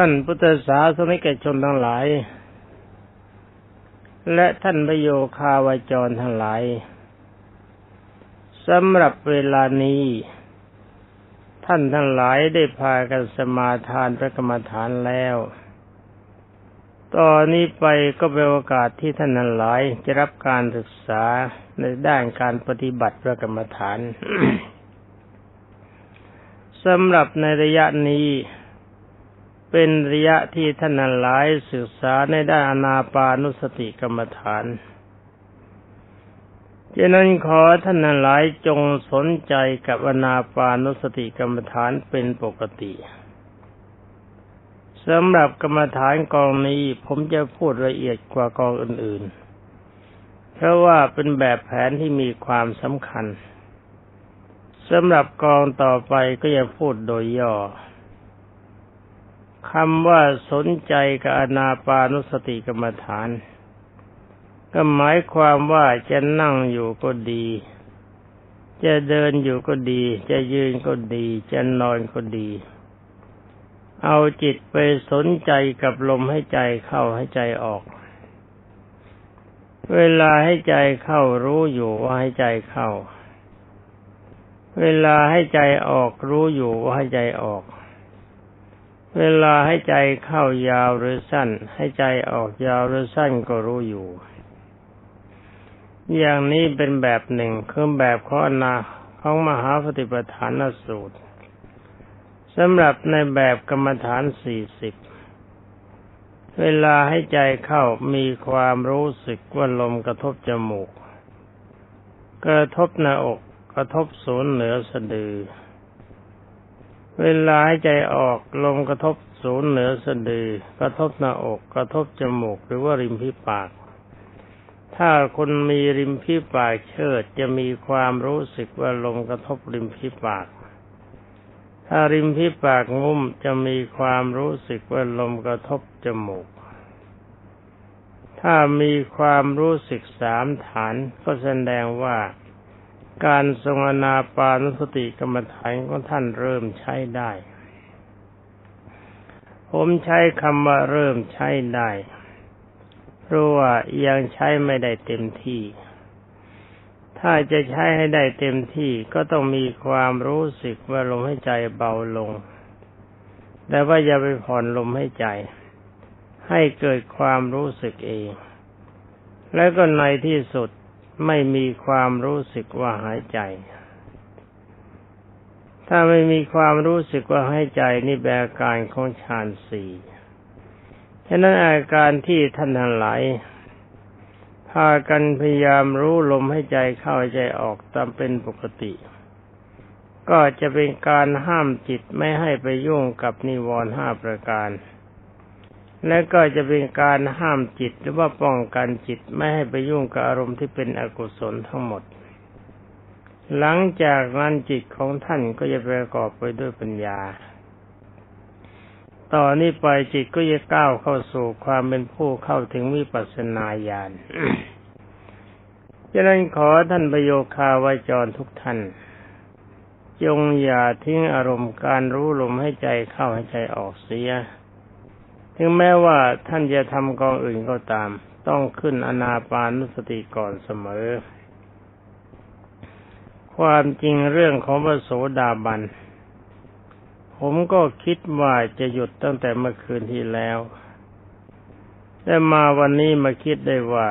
ท่านพุทธศาสนิกชนทั้งหลาย และท่านประโยคาวาจรทั้งหลายสำหรับเวลานี้ ท่านทั้งหลายได้พากันสมาทานพระกรรมฐานแล้วตอนนี้ไปก็เป็นโอกาสที่ท่านทั้งหลายจะรับการศึกษาในด้านการปฏิบัติพระกรรมฐานสำหรับในระยะนี้ เป็นระยะที่ท่านหลายศึกษาในด้านอนาปานุสติกรรมฐานฉะนั้นขอท่านนั้นหลายจงสนใจกับอนาปานุสติกรรมฐานเป็นปกติสำหรับกรรมฐานกองนี้ผมจะพูดละเอียดกว่ากองอื่นๆ เพราะว่าเป็นแบบแผนที่มีความสำคัญสำหรับกองต่อไปก็จะพูดโดยย่อ คำว่าสนใจกับอนาปานุสติกรรมฐาน ก็หมายความว่าจะนั่งอยู่ก็ดี จะเดินอยู่ก็ดี จะยืนก็ดี จะนอนก็ดี เอาจิตไปสนใจกับลมให้ใจเข้าให้ใจออก เวลาให้ใจเข้ารู้อยู่ว่าให้ใจเข้า เวลาให้ใจออกรู้อยู่ว่าให้ใจออก เวลาให้ใจเข้ายาวหรือสั้น ให้ใจออกยาวหรือสั้นก็รู้อยู่ อย่างนี้เป็นแบบหนึ่งคือแบบข้อนาของมหาปฏิปทานสูตรสำหรับในแบบกรรมฐานสี่สิบเวลาให้ใจเข้ามีความรู้สึกว่าลมกระทบจมูก กระทบหน้าอก กระทบศูนย์เหนือสะดือ เวลาใใจออกลมกระทบศูนย์เหนือสะดือ กระทบหน้าอกกระทบจมูกหรือว่าริมพิปาก ถ้าคนมีริมพิปากเชิดจะมีความรู้สึกว่าลมกระทบริมพิปาก ถ้าริมพิปากงุ้มจะมีความรู้สึกว่าลมกระทบจมูก ถ้ามีความรู้สึกสามฐานก็แสดงว่า การทรงอนาปานสติกรรมฐานของท่านเริ่มใช้ได้ ผมใช้คำว่าเริ่มใช้ได้ เพราะว่ายังใช้ไม่ได้เต็มที่ ถ้าจะใช้ให้ได้เต็มที่ก็ต้องมีความรู้สึกว่าลมให้ใจเบาลง แต่ว่าอย่าไปผ่อนลมให้ใจ ให้เกิดความรู้สึกเอง แล้วก็ในที่สุด ไม่มีความรู้สึกว่าหายใจ ถ้าไม่มีความรู้สึกว่าหายใจนี่แปลการของฌานสี่ฉะนั้นอาการที่ท่านทั้งหลายพากันพยายามรู้ลมให้ใจเข้าใจออกตามเป็นปกติ ก็จะเป็นการห้ามจิตไม่ให้ไปยุ่งกับนิวรณ์ห้าประการ และก็จะเป็นการห้ามจิตหรือว่าป้องกันจิตไม่ให้ไปยุ่งกับอารมณ์ที่เป็นอกุศลทั้งหมด หลังจากนั้นจิตของท่านก็จะประกอบไปด้วยปัญญา ต่อนนี้ไปจิตก็จะก้าวเข้าสู่ความเป็นผู้เข้าถึงวิปัสสนาญาณฉะนั้นขอท่านประโยคาวาจรทุกท่าน จงอย่าทิ้งอารมณ์การรู้ลมให้ใจเข้าให้ใจออกเสีย ถึงแม้ว่าท่านจะทำกองอื่นก็ตาม ต้องขึ้นอนาปานุสติก่อนเสมอ ความจริงเรื่องของพระโสดาบัน ผมก็คิดว่าจะหยุดตั้งแต่เมื่อคืนที่แล้ว แต่มาวันนี้มาคิดได้ว่า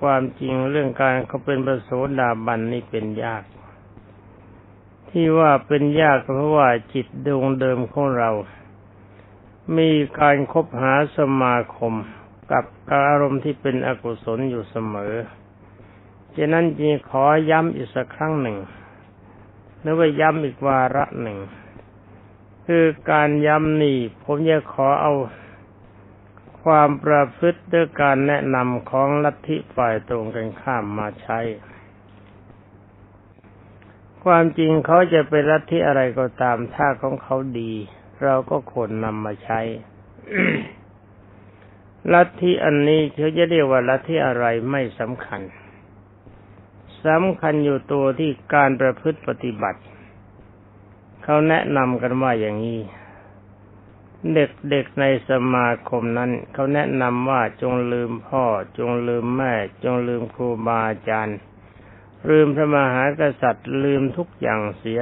ความจริงเรื่องการเขาเป็นพระโสดาบันนี่เป็นยาก ที่ว่าเป็นยากเพราะว่าจิตดวงเดิมของเรา มีการคบหาสมาคมกับอารมณ์ที่เป็นอกุศลอยู่เสมอฉะนั้นจึงขอย้ำอีกสักครั้งหนึ่งหรือว่าย้ำอีกวาระหนึ่ง คือการย้ำนี่ผมจะขอเอาความประพฤติด้วยการแนะนำของลัทธิฝ่ายตรงกันข้ามมาใช้ ความจริงเขาจะเป็นลัทธิอะไรก็ตามถ้าของเขาดี เราก็ควรนำมาใช้ลัทธิอันนี้เขาจะเรียกว่าลัทธิอะไรไม่สำคัญสำคัญอยู่ตัวที่การประพฤติปฏิบัติ เขาแนะนำกันว่าอย่างนี้ เด็กๆในสมาคมนั้น เขาแนะนำว่าจงลืมพ่อ จงลืมแม่ จงลืมครูบาอาจารย์ ลืมพระมหากษัตริย์ลืมทุกอย่างเสีย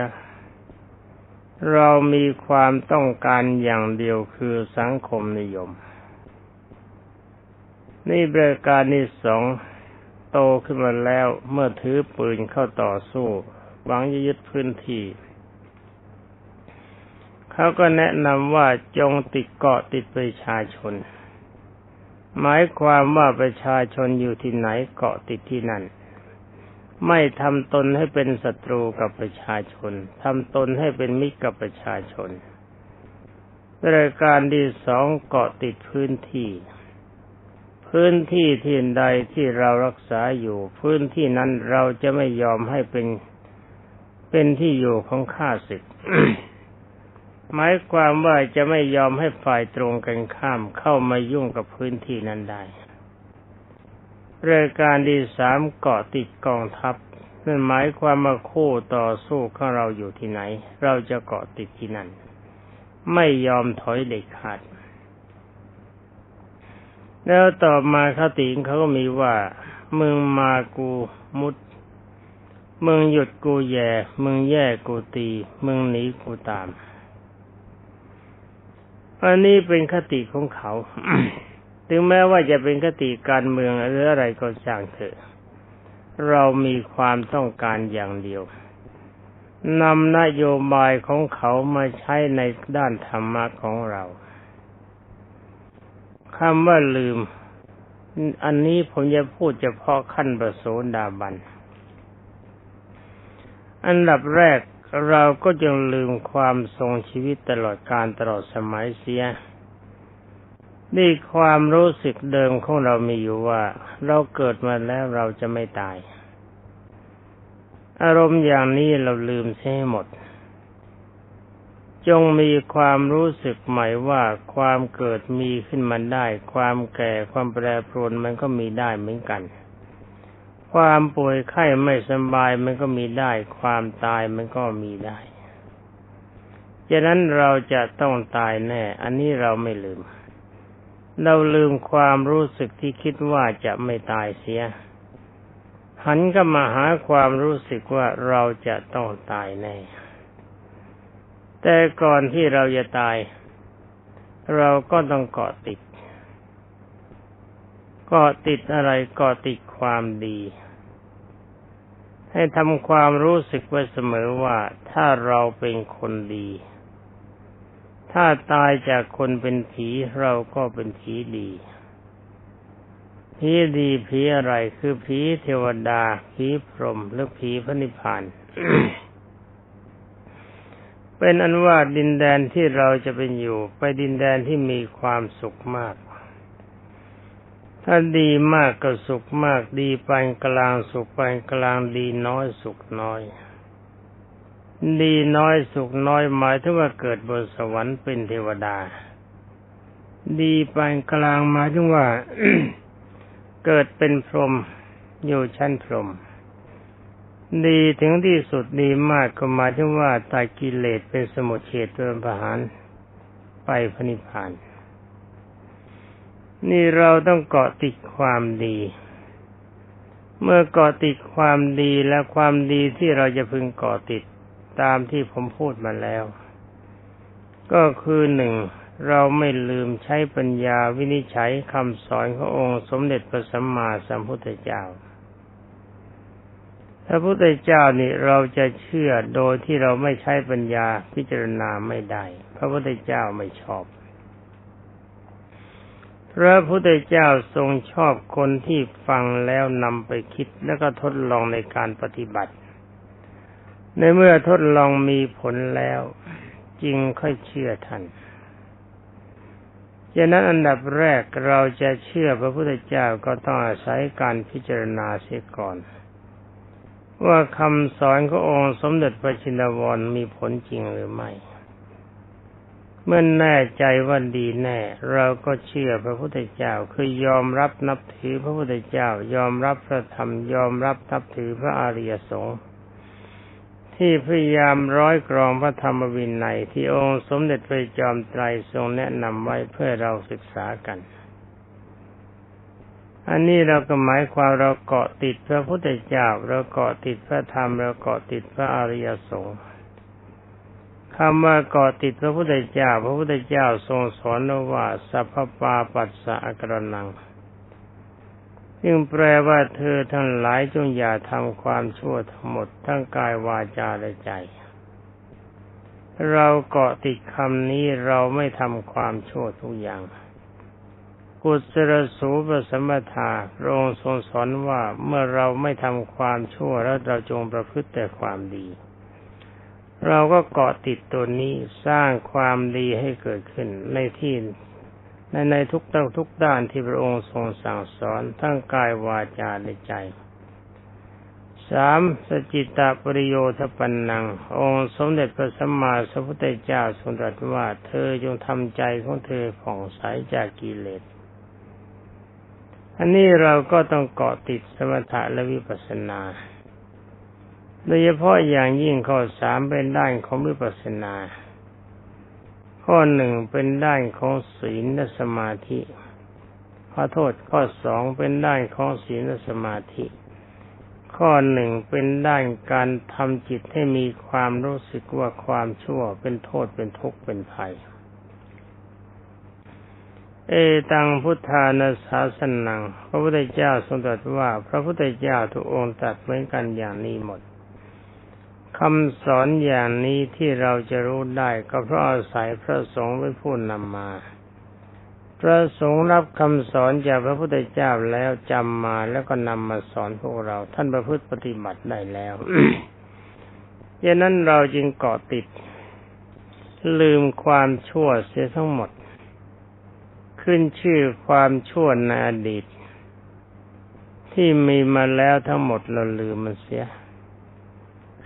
เรามีความต้องการอย่างเดียวคือสังคมนิยม นี่บริการที่สองโตขึ้นมาแล้วเมื่อถือปืนเข้าต่อสู้หวังจะยึดพื้นที่ เขาก็แนะนำว่าจงติดเกาะติดประชาชน หมายความว่าประชาชนอยู่ที่ไหนเกาะติดที่นั่น ไม่ทำตนให้เป็นศัตรูกับประชาชนทำตนให้เป็นมิตรกับประชาชนรายการที่สองเกาะติดพื้นที่ พื้นที่ที่ใดที่เรารักษาอยู่ พื้นที่นั้นเราจะไม่ยอมให้เป็นเป็นที่อยู่ของข้าศึกหมายความว่าจะไม่ยอมให้ฝ่ายตรงกันข้ามเข้ามายุ่งกับพื้นที่นั้นได้ รายการที่สามเกาะติดกองทัพนั่นหมายความว่าคู่ต่อสู้ของเราอยู่ที่ไหน เราจะเกาะติดที่นั่น ไม่ยอมถอยเด็ดขาด แล้วต่อมาคติเขาก็มีว่า มึงมากูมุด มึงหยุดกูแย่ มึงแย่กูตี มึงหนีกูตาม อันนี้เป็นคติของเขา ถึงแม้ว่าจะเป็นคติการเมืองหรืออะไรก็ช่างเถอะ เรามีความต้องการอย่างเดียวนำนโยบายของเขามาใช้ในด้านธรรมะของเราคำว่าลืม อันนี้ผมจะพูดเฉพาะขั้นประโสดาบัน อันดับแรกเราก็จงลืมความทรงชีวิตตลอดการตลอดสมัยเสีย นี่ความรู้สึกเดิมของเรามีอยู่ว่า เราเกิดมาแล้วเราจะไม่ตาย อารมณ์อย่างนี้เราลืมเสียหมด จงมีความรู้สึกใหม่ว่าความเกิดมีขึ้นมาได้ ความแก่ความแปรปรวนมันก็มีได้เหมือนกัน ความป่วยไข้ไม่สบายมันก็มีได้ ความตายมันก็มีได้ฉะนั้นเราจะต้องตายแน่ อันนี้เราไม่ลืม เราลืมความรู้สึกที่คิดว่าจะไม่ตายเสีย หันก็มาหาความรู้สึกว่าเราจะต้องตายแน่ แต่ก่อนที่เราจะตาย เราก็ต้องเกาะติดเกาะติดอะไรเกาะติดความดี ให้ทำความรู้สึกไว้เสมอว่าถ้าเราเป็นคนดี ถ้าตายจากคนเป็นผีเราก็เป็นผีดีผีดีผีอะไรคือผีเทวดาผีพรหมหรือผีพระนิพพาน เป็นอันว่าดินแดนที่เราจะเป็นอยู่ ไปดินแดนที่มีความสุขมาก ถ้าดีมากก็สุขมากดีปานกลางสุขปานกลางดีน้อยสุขน้อย ดีน้อยสุขน้อยหมายถึงว่าเกิดบนสวรรค์เป็นเทวดา ดีปานกลางหมายถึงว่าเกิดเป็นพรหมอยู่ชั้นพรหมดีถึงที่สุดดีมากก็หมายถึงว่าตายกิเลสเป็นสมุทเฉดเป็นประหารไปพระนิพพาน นี่เราต้องเกาะติดความดี เมื่อเกาะติดความดีและความดีที่เราจะพึงเกาะติด ตามที่ผมพูดมาแล้ว ก็คือหนึ่งเราไม่ลืมใช้ปัญญาวินิจฉัยคำสอนขององค์สมเด็จพระสัมมาสัมพุทธเจ้าพระพุทธเจ้านี่เราจะเชื่อโดยที่เราไม่ใช้ปัญญาพิจารณาไม่ได้ พระพุทธเจ้าไม่ชอบ พระพุทธเจ้าทรงชอบคนที่ฟังแล้วนำไปคิดแล้วก็ทดลองในการปฏิบัติ ในเมื่อทดลองมีผลแล้วจึงค่อยเชื่อท่านดังนั้นอันดับแรกเราจะเชื่อพระพุทธเจ้าก็ต้องอาศัยการพิจารณาเสียก่อน ว่าคำสอนขององค์สมเด็จพระชินวรมีผลจริงหรือไม่ เมื่อแน่ใจว่าดีแน่ เราก็เชื่อพระพุทธเจ้าคือยอมรับนับถือพระพุทธเจ้า ยอมรับพระธรรมยอมรับนับถือพระอริยสงฆ์ ที่พยายามร้อยกรองพระธรรมวินัยที่องค์สมเด็จพระจอมไตรทรงแนะนำไว้เพื่อเราศึกษากัน อันนี้เราก็หมายความเราเกาะติดพระพุทธเจ้าเราเกาะติดพระธรรมเราเกาะติดพระอริยสงฆ์คำว่าเกาะติดพระพุทธเจ้า พระพุทธเจ้าทรงสอนว่าสัพพปาปัสสะกรนัง ซึ่งแปลว่าเธอทั้งหลายจงอย่าทำความชั่วทั้งหมดทั้งกายวาจาและใจ เราเกาะติดคำนี้เราไม่ทำความชั่วทุกอย่าง กุศลสูปสมถาพระองค์ทรงสอนว่าเมื่อเราไม่ทำความชั่วแล้วเราจงประพฤติแต่ความดี เราก็เกาะติดตัวนี้สร้างความดีให้เกิดขึ้นในที่ ในในทุกด้านทุกด้านที่พระองค์ทรงสั่งสอนทั้งกายวาจาและใจสามสจิตตปริโยทปันนัง องค์สมเด็จพระสัมมาสัมพุทธเจ้าทรงตรัสว่าเธอจงทำใจของเธอผ่องใสจากกิเลส อันนี้เราก็ต้องเกาะติดสมถะและวิปัสสนา โดยเฉพาะอย่างยิ่งข้อสามเป็นด้านของวิปัสสนา ข้อหนึ่งเป็นด้านของศีลและสมาธิขอโทษข้อสองเป็นด้านของศีลและสมาธิ ข้อหนึ่งเป็นด้านการทำจิตให้มีความรู้สึกว่าความชั่วเป็นโทษเป็นทุกข์เป็นภัย เอตังพุทธานาสาสนัง พระพุทธเจ้าทรงตรัสว่า พระพุทธเจ้าทุกองค์ตรัสเหมือนกันอย่างนี้หมด คำสอนอย่างนี้ที่เราจะรู้ได้ก็เพราะอาศัยพระสงฆ์เป็นผู้นำมา พระสงฆ์รับคำสอนจากพระพุทธเจ้าแล้วจำมาแล้วก็นำมาสอนพวกเรา ท่านประพฤติปฏิบัติได้แล้วดังนั้นเราจึงเกาะติด ลืมความชั่วเสียทั้งหมด ขึ้นชื่อความชั่วในอดีต ที่มีมาแล้วทั้งหมดเราลืมมันเสีย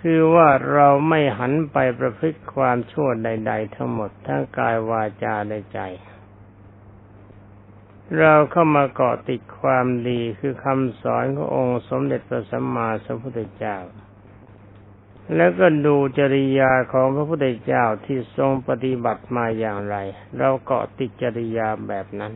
คือว่าเราไม่หันไปประพฤติความชั่วใด ๆ ทั้งหมดทั้งกายวาจาและใจ เราเข้ามาเกาะติดความดีคือคำสอนขององค์สมเด็จพระสัมมาสัมพุทธเจ้า แล้วก็ดูจริยาของพระพุทธเจ้าที่ทรงปฏิบัติมาอย่างไร เราเกาะติดจริยาแบบนั้น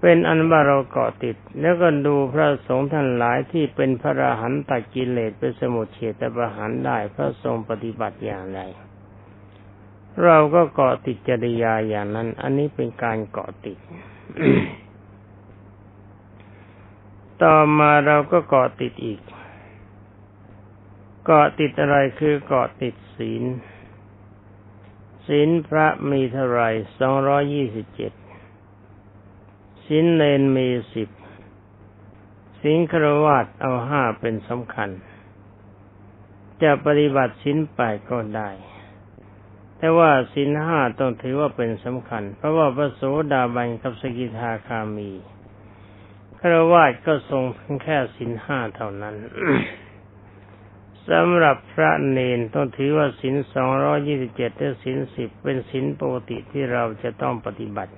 เป็นอันว่าเราเกาะติด แล้วก็ดูพระสงฆ์ท่านหลายที่เป็นพระอรหันตกิเลสเป็นสมุทเฉตประหารได้พระทรงปฏิบัติอย่างไร เราก็เกาะติดจริยาอย่างนั้น อันนี้เป็นการเกาะติด ต่อมาเราก็เกาะติดอีก เกาะติดอะไรคือเกาะติดศีลศีลพระมีเท่าไรสองร้อยี่สิบเจ็ด สินเลนมีสิบสินครวาตเอาห้าเป็นสำคัญ จะปฏิบัติสินแปดก็ได้ แต่ว่าสินห้าต้องถือว่าเป็นสำคัญ เพราะว่าพระโสดาบันกับสกิทาคามีครวาตก็ทรงเพียงแค่สินห้าเท่านั้นสำหรับพระเนนต้องถือว่าสินสองร้อยี่สิบเจ็ดและสินสิบเป็นสินปกติที่เราจะต้องปฏิบัติ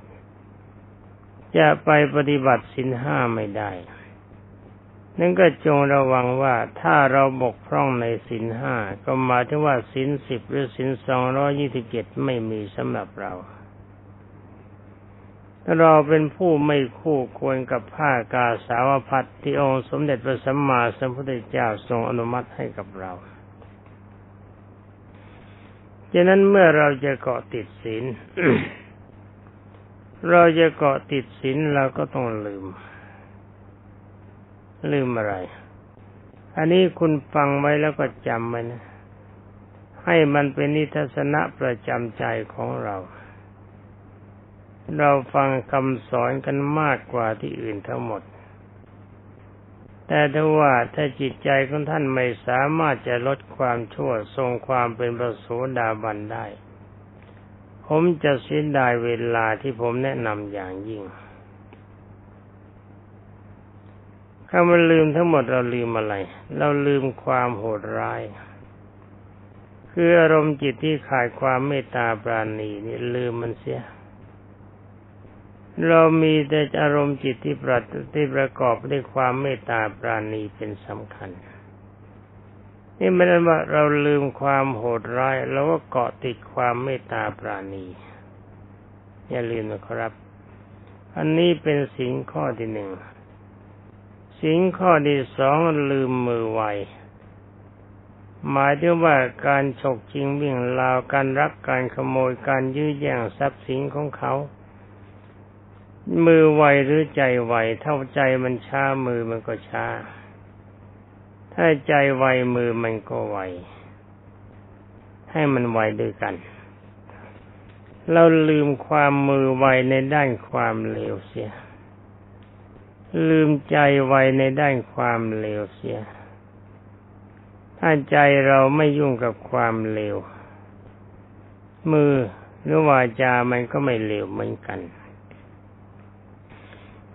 จะไปปฏิบัติสินห้าไม่ได้ นั่นก็จงระวังว่าถ้าเราบกพร่องในสินห้าก็หมายถึงว่าสินสิบหรือสินสองร้อยี่สิบเจ็ดไม่มีสำหรับเราเราเป็นผู้ไม่คู่ควรกับผ้ากาสาวพัดที่องค์สมเด็จพระสัมมาสัมพุทธเจ้าทรงอนุมัติให้กับเราฉะนั้นเมื่อเราจะเกาะติดศีล เราจะเกาะติดศีลเราก็ต้องลืม ลืมอะไร อันนี้คุณฟังไว้แล้วก็จำไว้นะ ให้มันเป็นนิทัศนะประจำใจของเรา เราฟังคำสอนกันมากกว่าที่อื่นทั้งหมด แต่ถ้าว่าถ้าจิตใจของท่านไม่สามารถจะลดความชั่วทรงความเป็นประโสดาบันได้ ผมจะเสียดายเวลาที่ผมแนะนำอย่างยิ่งถ้ามันลืมทั้งหมดเราลืมอะไร เราลืมความโหดร้าย คืออารมณ์จิตที่ขาดความเมตตาปราณีนี่ลืมมันเสีย เรามีแต่อารมณ์จิตที่ประที่ประกอบด้วยความเมตตาปราณีเป็นสำคัญ นี่ไม่ได้ว่าเราลืมความโหดร้ายเราก็เกาะติดความเมตตาปราณี อย่าลืมนะครับ อันนี้เป็นสิ่งข้อที่หนึ่งสิ่งข้อที่สองลืมมือไวหมายถึงว่าการฉกจริงวิ่งราวการรักการขโมยการยื้อแย่งทรัพย์สินของเขา มือไวหรือใจไวเท่าใจมันช้ามือมันก็ช้า ถ้าใจไวมือมันก็ไว ให้มันไวด้วยกัน เราลืมความมือไวในด้านความเลวเสีย ลืมใจไวในด้านความเลวเสีย ถ้าใจเราไม่ยุ่งกับความเลว มือหรือวาจามันก็ไม่เลวเหมือนกัน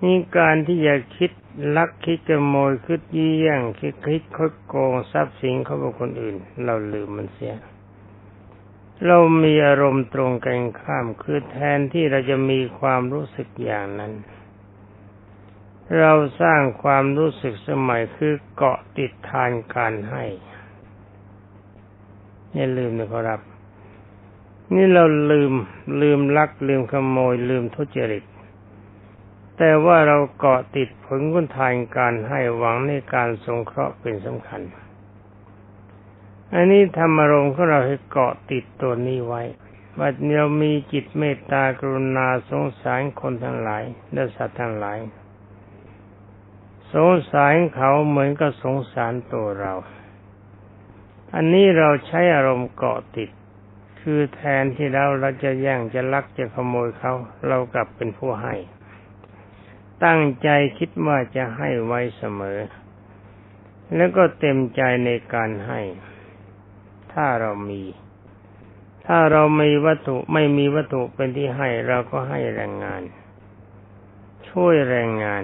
นี่การที่จะคิดลักคิดขโมยคิดยี่ยงคิดคิดคดโกงทรัพย์สินเขาบุคคลอื่น เราลืมมันเสีย เรามีอารมณ์ตรงกันข้ามคือแทนที่เราจะมีความรู้สึกอย่างนั้น เราสร้างความรู้สึกสมัยคือเกาะติดทานการให้อย่าลืมนะครับ นี่เราลืมลืมลักลืมขโมยลืมทุจริต แต่ว่าเราเกาะติดผลคุณทานการให้หวังในการสงเคราะห์เป็นสำคัญ อันนี้ธรรมรมของเราให้เกาะติดตัวนี้ไว้ว่าเรามีจิตเมตตากรุณาสงสารคนทั้งหลายและสัตว์ทั้งหลาย สงสารเขาเหมือนกับสงสารตัวเรา อันนี้เราใช้อารมณ์เกาะติด คือแทนที่เราเราจะแย่งจะลักจะขโมยเขา เรากลับเป็นผู้ให้ ตั้งใจคิดว่าจะให้ไว้เสมอ แล้วก็เต็มใจในการให้ ถ้าเรามี ถ้าเราไมีวัตถุไม่มีวัตถุเป็นที่ให้เราก็ให้แรงงาน ช่วยแรงงาน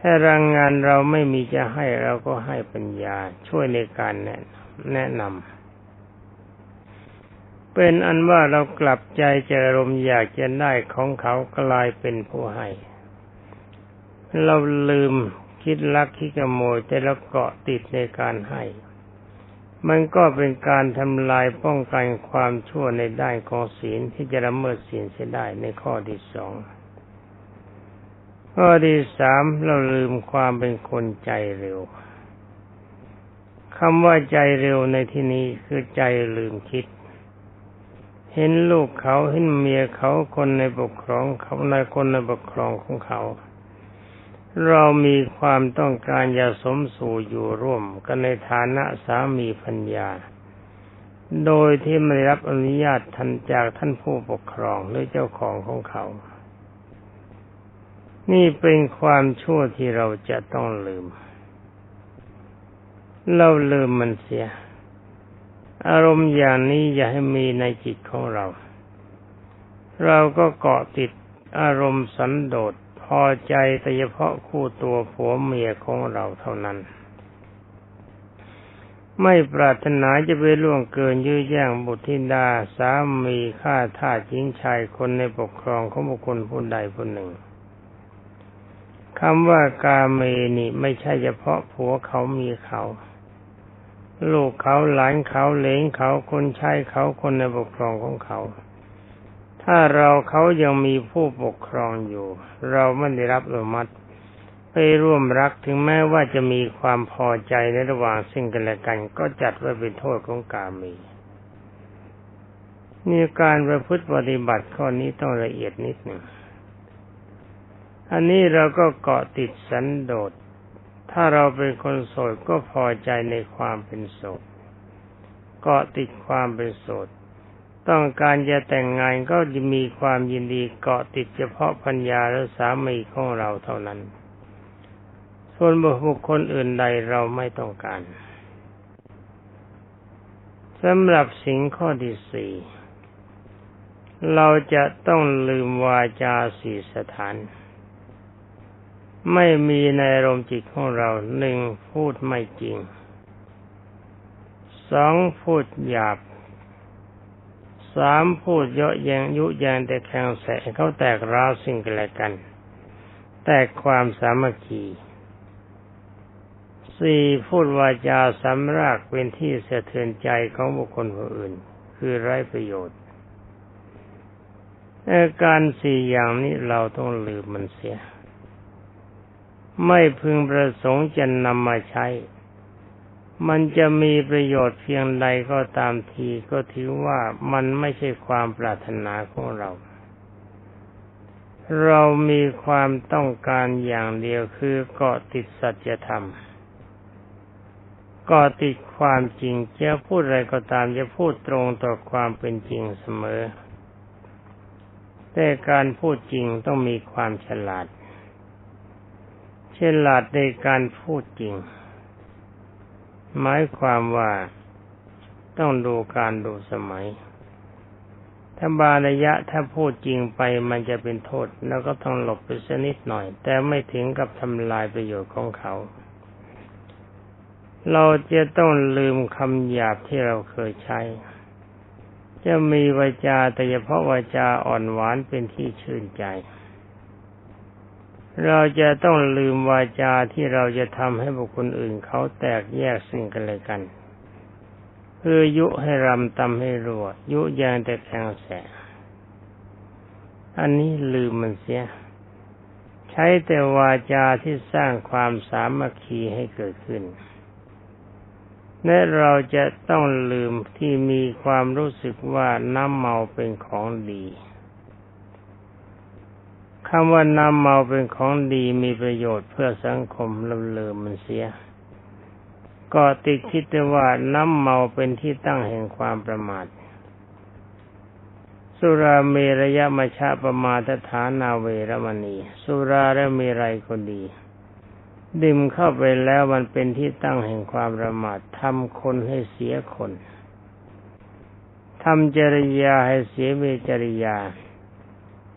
ถ้าแรงงานเราไม่มีจะให้เราก็ให้ปัญญา ช่วยในการแนะแนะนำเป็นอันว่าเรากลับใจเจอรมอยากจะได้ของเขากลายเป็นผู้ให้ เราลืมคิดลักคิดขโมยแต่เราเกาะติดในการให้ มันก็เป็นการทำลายป้องกันความชั่วในด้านของศีลที่จะละเมิดศีลเสียได้ในข้อที่สองข้อที่สามเราลืมความเป็นคนใจเร็วคำว่าใจเร็วในที่นี้คือใจลืมคิด เห็นลูกเขาเห็นเมียเขาคนในปกครองเขาในคนในปกครองของเขา เรามีความต้องการจะสมสู่อยู่ร่วมกันในฐานะสามีพัญญา โดยที่ไม่รับอนุญาตทันจากท่านผู้ปกครองหรือเจ้าของของเขา นี่เป็นความชั่วที่เราจะต้องลืม เราลืมมันเสีย อารมณ์อย่างนี้อย่าให้มีในจิตของเรา เราก็เกาะติดอารมณ์สันโดษ พอใจแต่เฉพาะคู่ตัวผัวเมียของเราเท่านั้น ไม่ปรารถนาจะไปล่วงเกินยื้อแย่งบุตรธิดาสามีฆ่าทาสหญิงชายคนในปกครองของบุคคลผู้ใดผู้หนึ่งคำว่ากาเมนี่ไม่ใช่เฉพาะผัวเขามีเขา ลูกเขาหลานเขาเลงเขาคนใช้เขาคนในปกครองของเขา ถ้าเราเขายังมีผู้ปกครองอยู่ เราไม่ได้รับอนุมัติไปร่วมรักถึงแม้ว่าจะมีความพอใจในระหว่างสิ่งกันและกัน ก็จัดว่าเป็นโทษของกามีนี่การประพฤติปฏิบัติข้อนี้ต้องละเอียดนิดหนึ่งอันนี้เราก็เกาะติดสันโดษ ถ้าเราเป็นคนโสดก็พอใจในความเป็นโสด เกาะติดความเป็นโสด ต้องการจะแต่งงานก็จะมีความยินดีเกาะติดเฉพาะพัญญาและสามีของเราเท่านั้น ส่วนบุคคลอื่นใดเราไม่ต้องการสำหรับสิ่งข้อที่สี่เราจะต้องลืมวาจาสี่สถาน ไม่มีในรมจิตของเราหนึ่งพูดไม่จริงสองพูดหยาบ สามพูดเยอะแยงยุแยงแต่แข่งแสเขาแตกร้าวสิ่งกันและกัน แตกความสามัคคีสี่พูดวาจาสำรากเป็นที่สะเทือนใจของบุคคลผู้อื่น คือไร้ประโยชน์อาการสี่อย่างนี้เราต้องลืมมันเสีย ไม่พึงประสงค์จะนำมาใช้ มันจะมีประโยชน์เพียงใดก็ตามทีก็ถือว่ามันไม่ใช่ความปรารถนาของเรา เรามีความต้องการอย่างเดียวคือเกาะติดสัจธรรมก็ติดความจริงจะพูดอะไรก็ตามจะพูดตรงต่อความเป็นจริงเสมอ แต่การพูดจริงต้องมีความฉลาด ฉลาดในการพูดจริง หมายความว่าต้องดูการดูสมัย ถ้าบาระยะถ้าพูดจริงไปมันจะเป็นโทษ แล้วก็ต้องหลบไปสักนิดหน่อย แต่ไม่ถึงกับทำลายประโยชน์ของเขา เราจะต้องลืมคำหยาบที่เราเคยใช้ จะมีวาจาแต่เฉพาะวาจาอ่อนหวานเป็นที่ชื่นใจ เราจะต้องลืมวาจาที่เราจะทำให้บุคคลอื่นเขาแตกแยกซึ่งกันและกัน คือยุให้รำตำให้รัวยุยางแต่แข็งแสอันนี้ลืมมันเสีย ใช้แต่วาจาที่สร้างความสามัคคีให้เกิดขึ้น และเราจะต้องลืมที่มีความรู้สึกว่าน้ำเมาเป็นของดี คำว่าน้ำเมาเป็นของดีมีประโยชน์เพื่อสังคมลำเลืมมันเสีย ก็ติดคิดว่าน้ำเมาเป็นที่ตั้งแห่งความประมาท สุราเมรยมชาประมาทฐานาเวรมณี สุราและเมรัยคนดี ดื่มเข้าไปแล้วมันเป็นที่ตั้งแห่งความประมาททำคนให้เสียคนทำจริยาให้เสียเวจริยา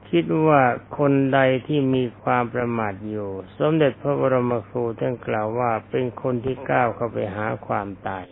คิดว่าคนใดที่มีความประมาทอยู่ สมเด็จพระบรมครูท่านกล่าวว่าเป็นคนที่ก้าวเข้าไปหาความตาย